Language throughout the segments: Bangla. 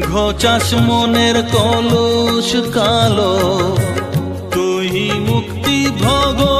ঘচাস মনের কলস কালো। তুই মুক্তি ভগবতী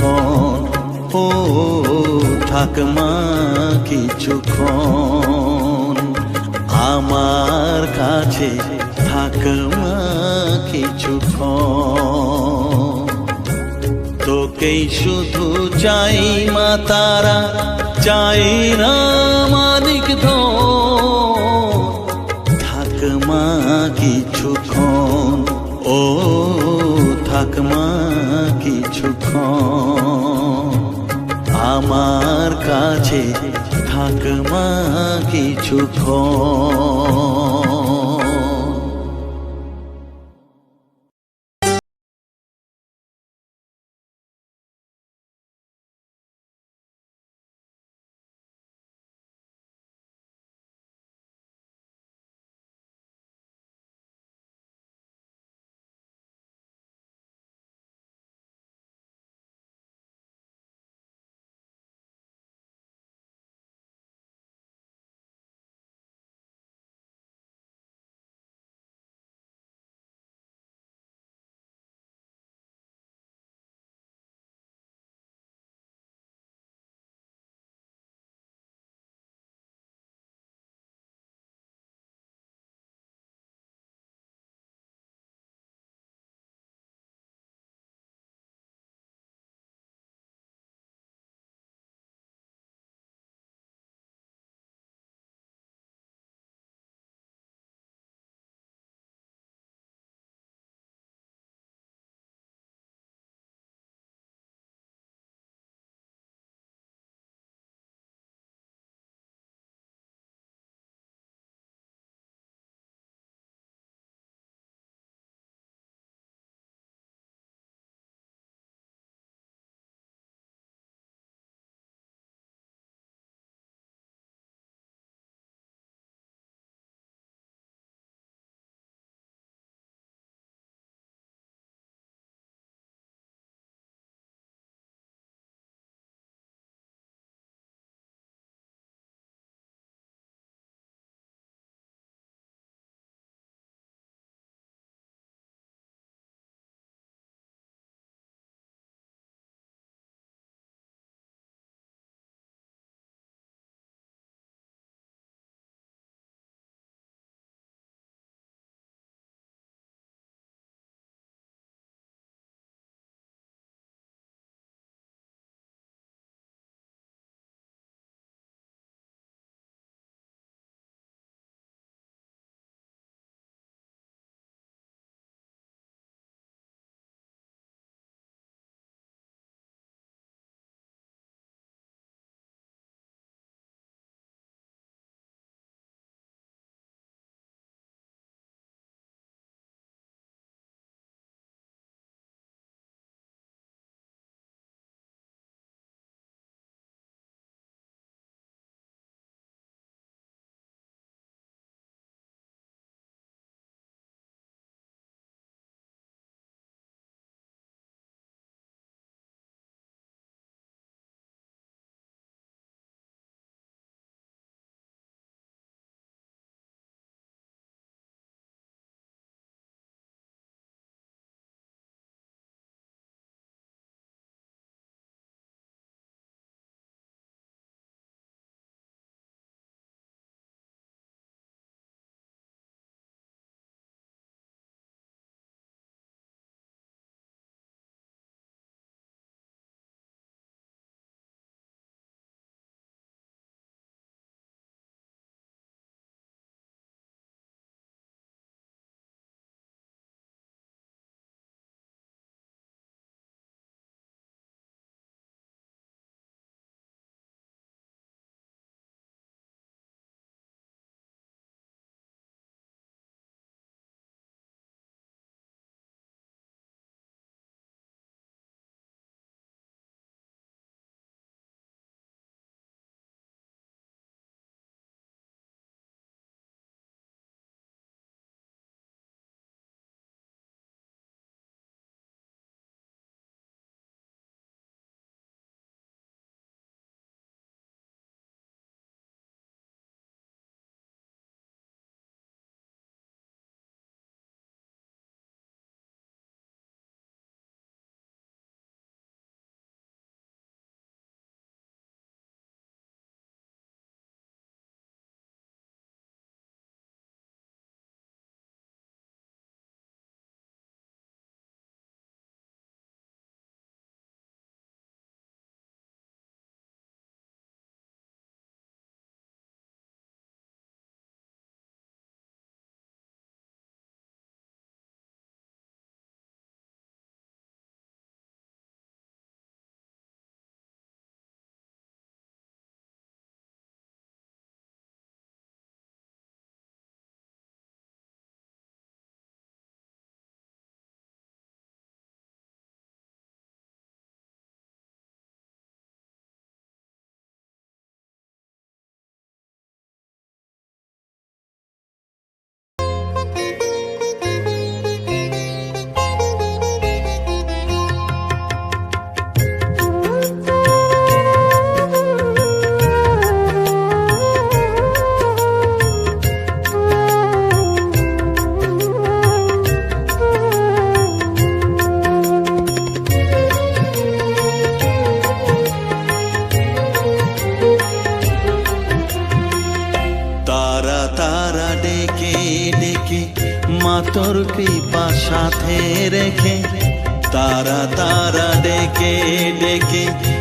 কিছুক্ষণ ও থাকমা কিছুক্ষণ আমার কাছে থাকমা কিছুক্ষণ তোকেই শুধু চাই মা তারা, চাই না মানিক থাকমা কিছুক্ষণ কাছে থাকমা কিছুক্ষণ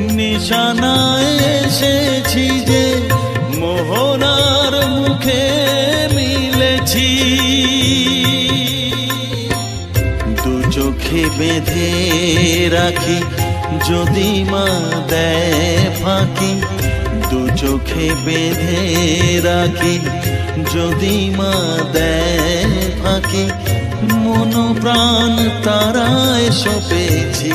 নিশানায় এসেছি যে মোহনার মুখে মিলেছি। দু চোখে বেঁধে রাখি যদি মা দেয় ফাঁকি। দু চোখে বেঁধে রাখি যদি মা দেয় ফাঁকি। মন প্রাণ তারায় সপেছি।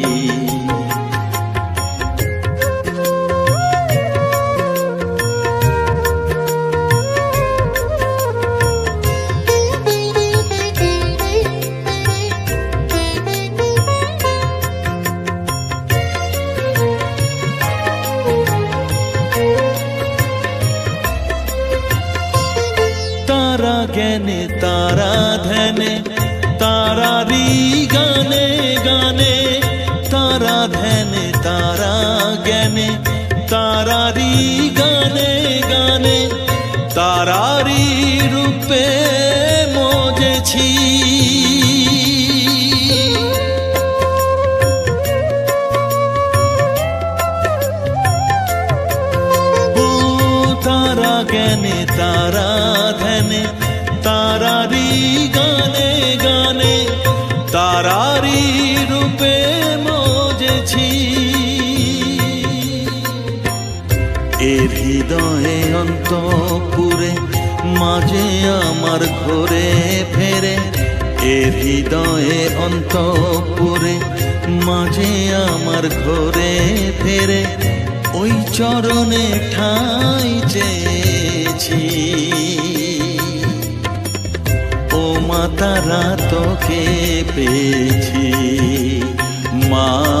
জ্ঞানে তারারি গানে গানে তারারি রূপে এর হৃদয়ে অন্তপুরে, মাঝে আমার ঘরে ফেরে। এর হৃদয়ে অন্তপুরে, মাঝে আমার ঘরে ফেরে। ওই চরণে ঠাই চেয়েছি। ও মাতারা তোকে পেয়েছি। মা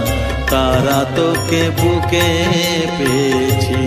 তারা তোকে বুকে পেয়েছি।